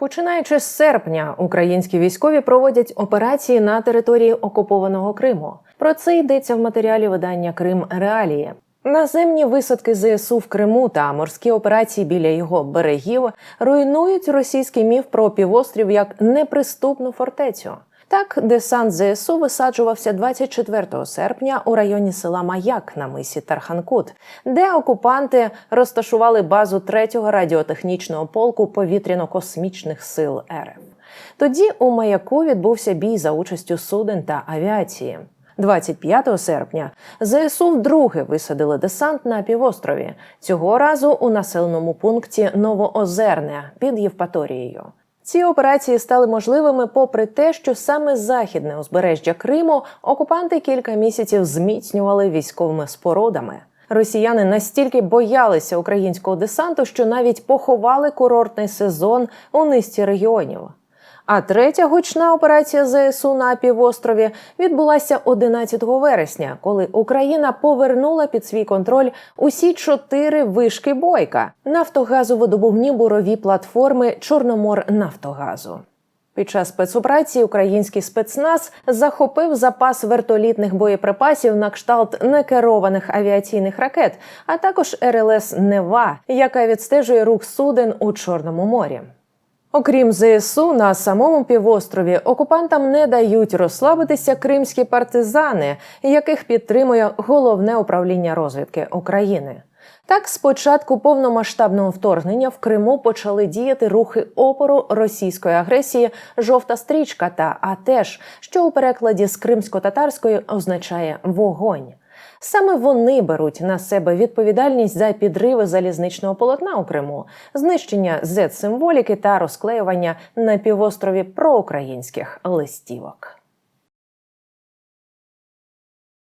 Починаючи з серпня, українські військові проводять операції на території окупованого Криму. Про це йдеться в матеріалі видання Крим Реалії. Наземні висадки ЗСУ в Криму та морські операції біля його берегів руйнують російський міф про півострів як неприступну фортецю. Так, десант ЗСУ висаджувався 24 серпня у районі села Маяк на мисі Тарханкут, де окупанти розташували базу 3-го радіотехнічного полку повітряно-космічних сил РФ. Тоді у маяку відбувся бій за участю суден та авіації. 25 серпня ЗСУ вдруге висадили десант на півострові. Цього разу у населеному пункті Новоозерне під Євпаторією. Ці операції стали можливими попри те, що саме західне узбережжя Криму окупанти кілька місяців зміцнювали військовими спорудами. Росіяни настільки боялися українського десанту, що навіть поховали курортний сезон у низці регіонів. А третя гучна операція ЗСУ на півострові відбулася 11 вересня, коли Україна повернула під свій контроль усі чотири вишки бойка нафтогазовидобувні бурові платформи Чорноморнафтогазу. Під час спецоперації український спецназ захопив запас вертолітних боєприпасів на кшталт некерованих авіаційних ракет, а також РЛС Нева, яка відстежує рух суден у Чорному морі. Окрім ЗСУ, на самому півострові окупантам не дають розслабитися кримські партизани, яких підтримує головне управління розвідки України. Так, з початку повномасштабного вторгнення в Криму почали діяти рухи опору російської агресії Жовта стрічка та АТЕШ, що у перекладі з кримсько-татарської означає вогонь. Саме вони беруть на себе відповідальність за підриви залізничного полотна у Криму, знищення Z-символіки та розклеювання на півострові проукраїнських листівок.